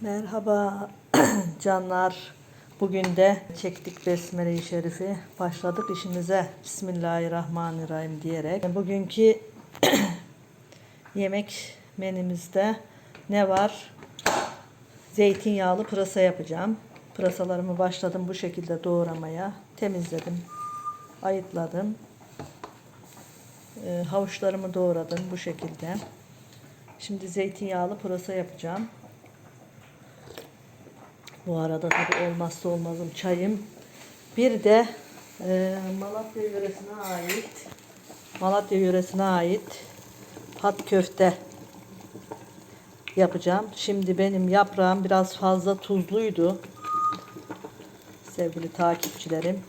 Merhaba canlar. Bugün de çektik Besmele-i Şerifi. Başladık işimize. Bismillahirrahmanirrahim diyerek. Bugünkü yemek menümüzde ne var? Zeytinyağlı pırasa yapacağım. Pırasalarımı başladım bu şekilde doğramaya. Temizledim. Ayıtladım. Ee, havuçlarımı doğradım bu şekilde. Şimdi zeytinyağlı pırasa yapacağım. Bu arada tabi olmazsa olmazım çayım. Bir de e, Malatya yöresine ait Malatya yöresine ait pat köfte yapacağım. Şimdi benim yaprağım biraz fazla tuzluydu. Sevgili takipçilerim.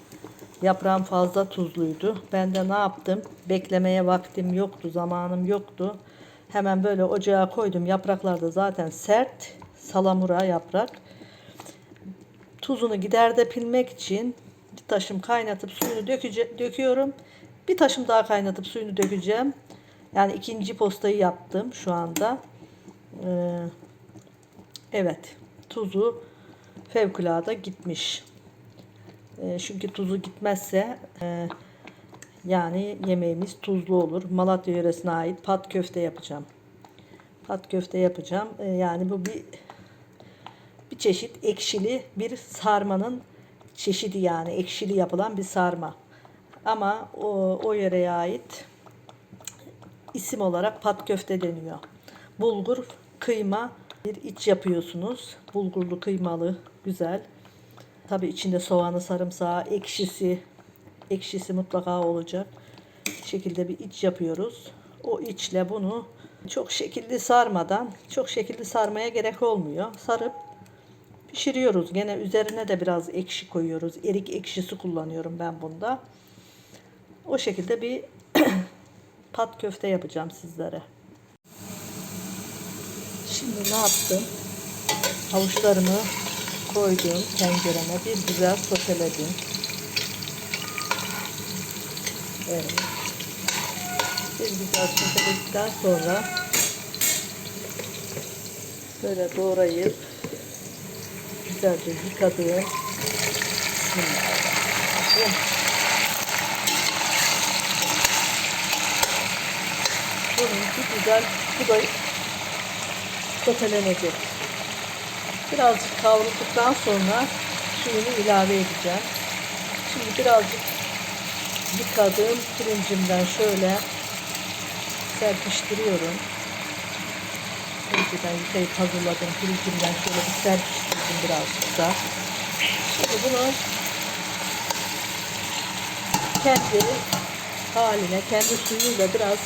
Yaprağım fazla tuzluydu. Ben de ne yaptım? Beklemeye vaktim yoktu, zamanım yoktu. Hemen böyle ocağa koydum. Yapraklar da zaten sert. Salamura yaprak. Tuzunu giderdebilmek için bir taşım kaynatıp suyunu döküce, döküyorum. Bir taşım daha kaynatıp suyunu dökeceğim. Yani ikinci postayı yaptım şu anda. Ee, evet. Tuzu fevkalade gitmiş. Ee, çünkü tuzu gitmezse e, yani yemeğimiz tuzlu olur. Malatya yöresine ait pat köfte yapacağım. Pat köfte yapacağım. Ee, yani bu bir bir çeşit ekşili bir sarmanın çeşidi yani ekşili yapılan bir sarma. Ama o, o yöreye ait isim olarak pat köfte deniyor. Bulgur, kıyma bir iç yapıyorsunuz. Bulgurlu kıymalı, güzel. Tabii içinde soğanı, sarımsağı, ekşisi, ekşisi mutlaka olacak. Şekilde bir iç yapıyoruz. O içle bunu çok şekilli sarmadan, çok şekilli sarmaya gerek olmuyor. Sarıp pişiriyoruz. Gene üzerine de biraz ekşi koyuyoruz. Erik ekşisi kullanıyorum ben bunda. O şekilde bir pat köfte yapacağım sizlere. Şimdi ne yaptım? Havuçlarımı koydum tencereme. Bir güzel soteledim. Evet. Bir güzel soteledikten sonra böyle doğrayıp güzelce yıkadım. Bunun güzel bu da sotelenecek. Birazcık kavrulduktan sonra suyunu ilave edeceğim. Şimdi birazcık yıkadığım pirincimden şöyle serpiştiriyorum. Önceden yıkayıp hazırladığım pirincimden şöyle bir serpiştirdim birazcık da. Şimdi bunu kendi haline, kendi suyuyla biraz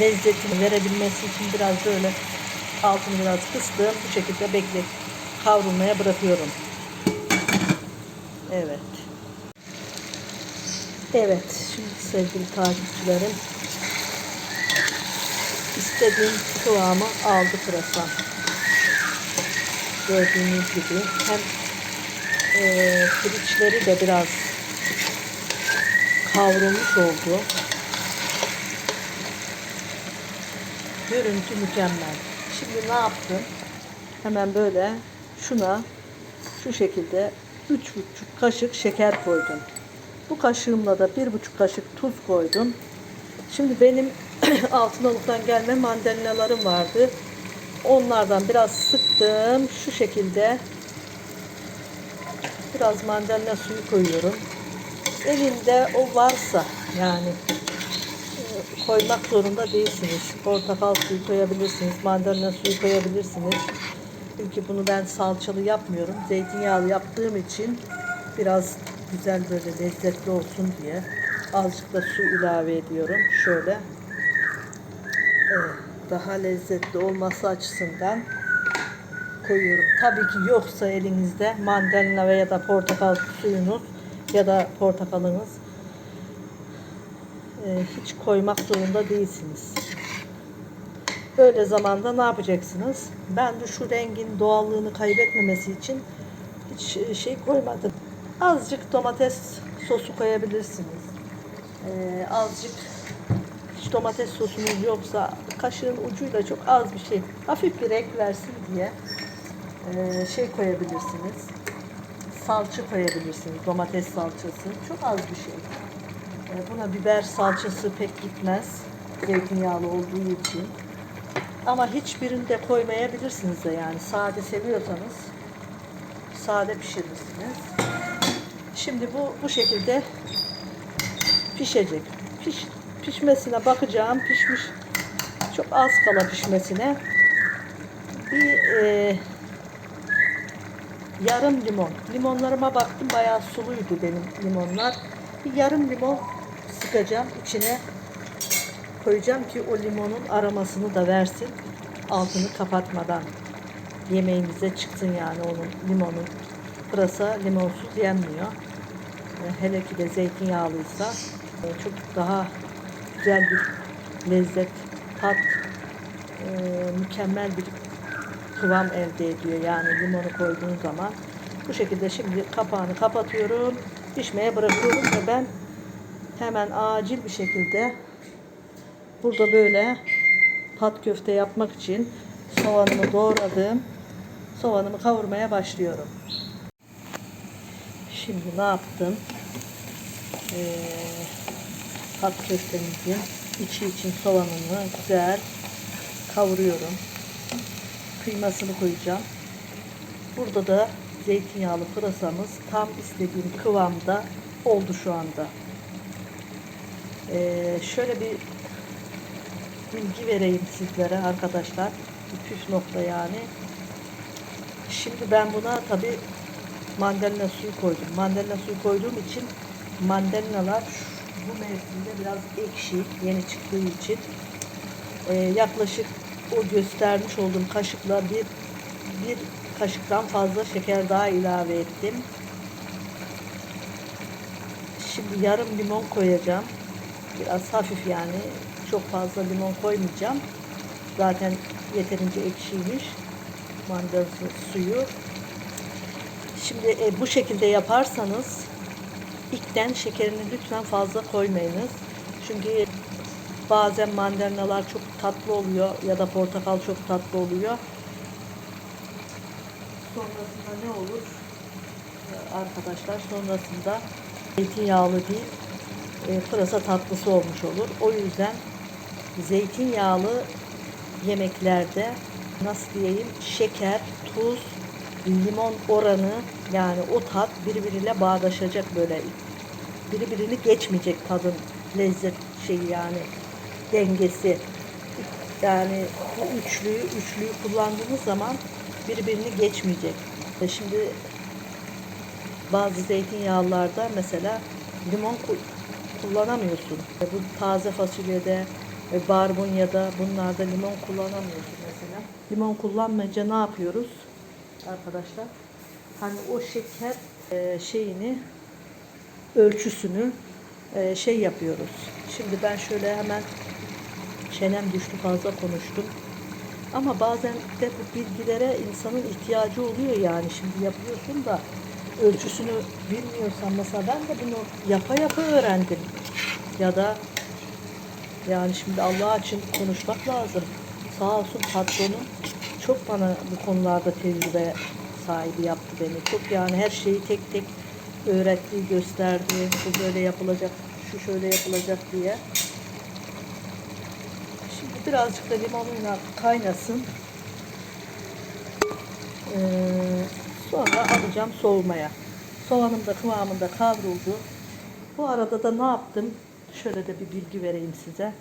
lezzetini verebilmesi için biraz böyle altını biraz kıstım. Bu şekilde bekle kavrulmaya bırakıyorum. Evet. Evet. Şimdi sevgili takipçilerim istediğim kıvamı aldı pırasa. Gördüğünüz gibi hem e, piriçleri de biraz kavrulmuş oldu. Görüntü mükemmel. Şimdi ne yaptım? Hemen böyle şuna şu şekilde üç buçuk kaşık şeker koydum. Bu kaşığımla da bir buçuk kaşık tuz koydum. Şimdi benim altınoluktan gelme mandalinalarım vardı. Onlardan biraz sıktım. Şu şekilde biraz mandalina suyu koyuyorum. Elinde o varsa yani koymak zorunda değilsiniz. Portakal suyu koyabilirsiniz, mandalina suyu koyabilirsiniz. Çünkü bunu ben salçalı yapmıyorum. Zeytinyağlı yaptığım için biraz güzel böyle lezzetli olsun diye azıcık da su ilave ediyorum. Şöyle daha lezzetli olması açısından koyuyorum. Tabii ki yoksa elinizde mandalina veya da portakal suyunuz ya da portakalınız e, hiç koymak zorunda değilsiniz. Böyle zamanda ne yapacaksınız? Ben de şu rengin doğallığını kaybetmemesi için hiç e, şey koymadım. Azıcık domates sosu koyabilirsiniz. Ee, azıcık hiç domates sosunuz yoksa kaşığın ucuyla çok az bir şey hafif bir renk versin diye e, şey koyabilirsiniz. Salça koyabilirsiniz. Domates salçası. Çok az bir şey. E, buna biber salçası pek gitmez. Zeytinyağlı olduğu için. Ama hiçbirini de koymayabilirsiniz de yani. Sade seviyorsanız sade pişirirsiniz. Şimdi bu bu şekilde pişecek. Piş, pişmesine bakacağım. Pişmiş. Çok az kala pişmesine. Bir e, yarım limon. Limonlarıma baktım bayağı suluydu benim limonlar. Bir yarım limon sıkacağım içine koyacağım ki o limonun aromasını da versin. Altını kapatmadan yemeğinize çıksın yani onun limonun. Pırasa limonsuz yenmiyor. E, Hele ki de zeytinyağlıysa e, çok daha güzel bir lezzet, tat, e, mükemmel bir kıvam elde ediyor. Yani limonu koyduğun zaman. Bu şekilde şimdi kapağını kapatıyorum. Pişmeye bırakıyorum ve ben hemen acil bir şekilde burada böyle pat köfte yapmak için soğanımı doğradım. Soğanımı kavurmaya başlıyorum. Şimdi ne yaptım? Ee, pat köftemizin içi için soğanını güzel kavuruyorum. Kıymasını koyacağım. Burada da zeytinyağlı pırasamız tam istediğim kıvamda oldu şu anda. Ee, şöyle bir bilgi vereyim sizlere arkadaşlar. Bir püf nokta yani. Şimdi ben buna tabi mandalina suyu koydum. Mandalina suyu koyduğum için mandalinalar bu mevsimde biraz ekşi, yeni çıktığı için e, yaklaşık o göstermiş olduğum kaşıkla bir bir kaşıktan fazla şeker daha ilave ettim. Şimdi yarım limon koyacağım. Biraz hafif yani. Çok fazla limon koymayacağım. Zaten yeterince ekşiymiş. Mandalina suyu. Şimdi e, bu şekilde yaparsanız ilkten şekerini lütfen fazla koymayınız. Çünkü bazen mandalinalar çok tatlı oluyor ya da portakal çok tatlı oluyor. Sonrasında ne olur? Ee, Arkadaşlar sonrasında zeytinyağlı değil pırasa tatlısı olmuş olur. O yüzden zeytinyağlı yemeklerde nasıl diyeyim şeker, tuz, limon oranı yani o tat birbiriyle bağdaşacak böyle birbirini geçmeyecek tadın lezzet şeyi yani dengesi yani bu üçlüyü üçlüyü kullandığınız zaman birbirini geçmeyecek. Ve şimdi bazı zeytinyağlılarda mesela limon ku- kullanamıyorsun. E, Bu taze fasulyede, e, barbunyada bunlarda limon kullanamıyorsun mesela. Limon kullanmayınca ne yapıyoruz arkadaşlar? Hani o şeker e, şeyini ölçüsünü e, şey yapıyoruz. Şimdi ben şöyle hemen çenem düştü fazla konuştum. Ama bazen de bu bilgilere insanın ihtiyacı oluyor yani. Şimdi yapıyorsun da ölçüsünü bilmiyorsan mesela ben de bunu yapa yapa öğrendim. Ya da yani şimdi Allah için konuşmak lazım. Sağ olsun patronum çok bana bu konularda tecrübe sahibi yaptı beni. Çok yani her şeyi tek tek öğretti, gösterdi. Bu böyle yapılacak, şu şöyle yapılacak diye. Şimdi birazcık da limonuyla kaynasın. Ee, sonra alacağım soğumaya. Soğanım da kıvamında kavruldu. Bu arada da ne yaptım? Şöyle de bir bilgi vereyim size.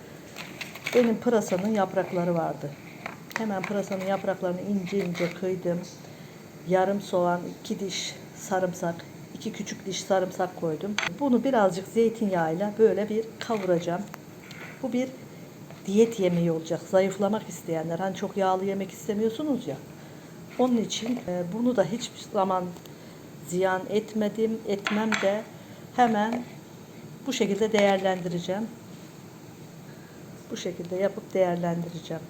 Benim pırasanın yaprakları vardı. Hemen pırasanın yapraklarını ince ince kıydım. Yarım soğan, iki diş sarımsak, iki küçük diş sarımsak koydum. Bunu birazcık zeytinyağıyla böyle bir kavuracağım. Bu bir diyet yemeği olacak. Zayıflamak isteyenler. Hani çok yağlı yemek istemiyorsunuz ya. Onun için e, bunu da hiçbir zaman ziyan etmedim, etmem de hemen bu şekilde değerlendireceğim. Bu şekilde yapıp değerlendireceğim.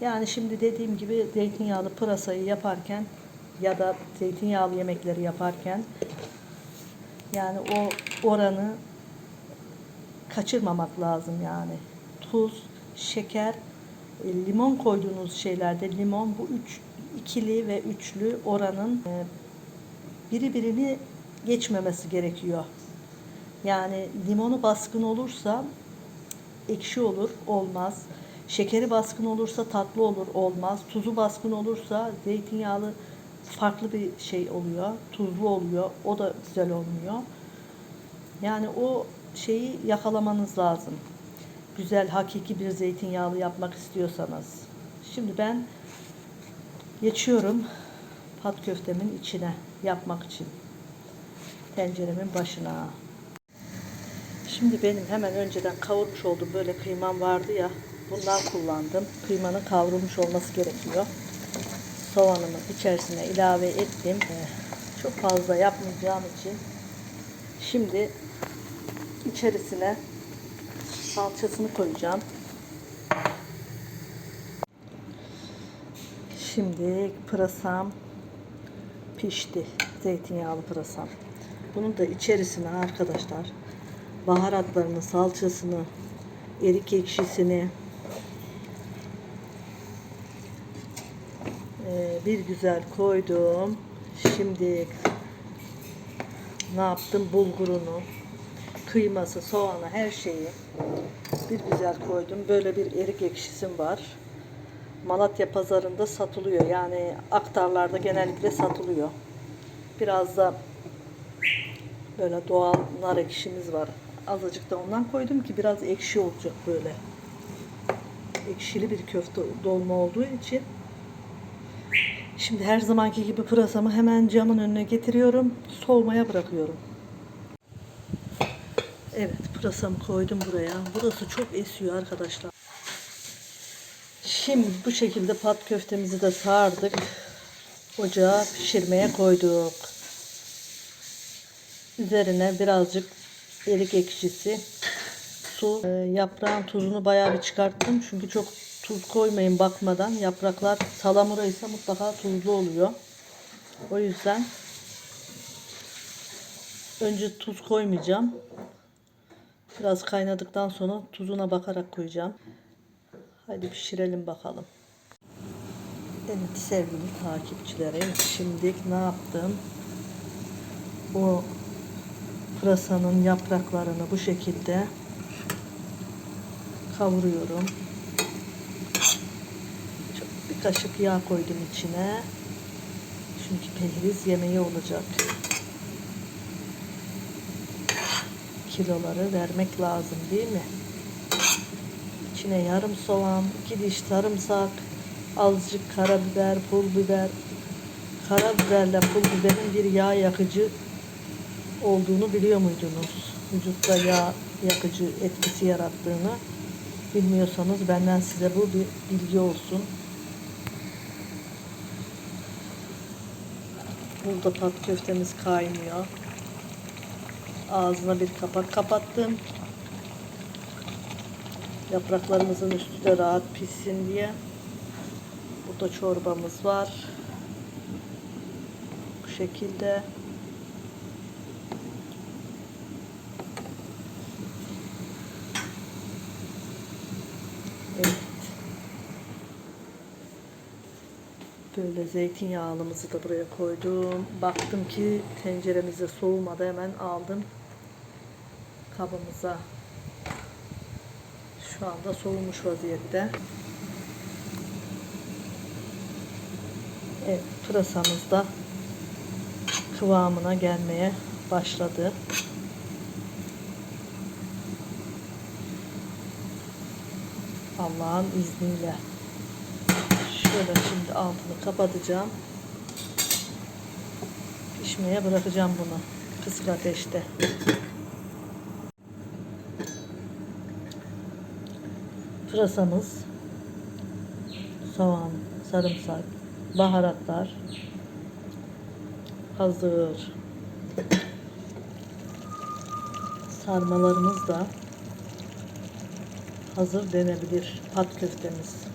Yani şimdi dediğim gibi zeytinyağlı pırasayı yaparken ya da zeytinyağlı yemekleri yaparken yani o oranı kaçırmamak lazım yani. Tuz, şeker, e, limon koyduğunuz şeylerde limon bu üç ikili ve üçlü oranın e, biri birini geçmemesi gerekiyor. Yani limonu baskın olursa ekşi olur, olmaz. Şekeri baskın olursa tatlı olur, olmaz. Tuzu baskın olursa zeytinyağlı farklı bir şey oluyor. Tuzlu oluyor. O da güzel olmuyor. Yani o şeyi yakalamanız lazım. Güzel, hakiki bir zeytinyağlı yapmak istiyorsanız. Şimdi ben geçiyorum pat köftemin içine yapmak için. Tenceremin başına. Şimdi benim hemen önceden kavurmuş olduğum böyle kıymam vardı ya. Bundan kullandım. Kıymanın kavrulmuş olması gerekiyor. Soğanımı içerisine ilave ettim. Ee, Çok fazla yapmayacağım için şimdi içerisine salçasını koyacağım. Şimdi pırasam pişti. Zeytinyağlı pırasam. Bunun da içerisine arkadaşlar baharatlarını, salçasını, erik ekşisini eee, bir güzel koydum. Şimdi ne yaptım? Bulgurunu, kıyması, soğanı, her şeyi bir güzel koydum. Böyle bir erik ekşisim var. Malatya pazarında satılıyor. Yani aktarlarda genellikle satılıyor. Biraz da böyle doğal nar ekşimiz var. Azıcık da ondan koydum ki biraz ekşi olacak böyle. Ekşili bir köfte dolma olduğu için. Şimdi her zamanki gibi pırasamı hemen camın önüne getiriyorum. Solmaya bırakıyorum. Evet pırasamı koydum buraya. Burası çok esiyor arkadaşlar. Şimdi bu şekilde pat köftemizi de sardık. Ocağa pişirmeye koyduk. Üzerine birazcık erik ekşisi, su, Ee, yaprağın tuzunu bayağı bir çıkarttım. Çünkü çok tuz koymayın bakmadan. Yapraklar salamura ise mutlaka tuzlu oluyor. O yüzden önce tuz koymayacağım. Biraz kaynadıktan sonra tuzuna bakarak koyacağım. Hadi pişirelim bakalım. Evet sevgili takipçilerim. Şimdi ne yaptım? Bu pırasanın yapraklarını bu şekilde kavuruyorum. Çok bir kaşık yağ koydum içine. Çünkü pehriz yemeği olacak. Kiloları vermek lazım değil mi? İçine yarım soğan, iki diş sarımsak, azıcık karabiber, pul biber. Karabiberle pul biberin bir yağ yakıcı olduğunu biliyor muydunuz? Vücutta yağ yakıcı etkisi yarattığını bilmiyorsanız benden size bu bir bilgi olsun. Burada pat köftemiz kaynıyor. Ağzına bir kapak kapattım. Yapraklarımızın üstü de rahat pişsin diye. Burada çorbamız var. Bu şekilde. Evet. Böyle zeytinyağlımızı da buraya koydum. Baktım ki tenceremize soğumadı hemen aldım kabımıza. Şu anda soğumuş vaziyette. Evet, pırasamız da kıvamına gelmeye başladı. Allah'ın izniyle. Şöyle şimdi altını kapatacağım. Pişmeye bırakacağım bunu. Kısık ateşte. Pırasamız, soğan, sarımsak, baharatlar hazır. Sarmalarımız da hazır denebilir. Pat köftemiz.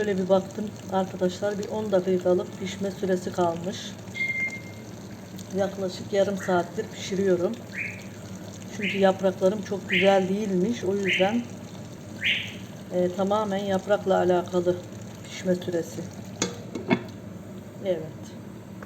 Şöyle bir baktım arkadaşlar bir 10 dakikalık pişme süresi kalmış. Yaklaşık yarım saattir pişiriyorum. Çünkü yapraklarım çok güzel değilmiş. O yüzden e, tamamen yaprakla alakalı pişme süresi. Evet.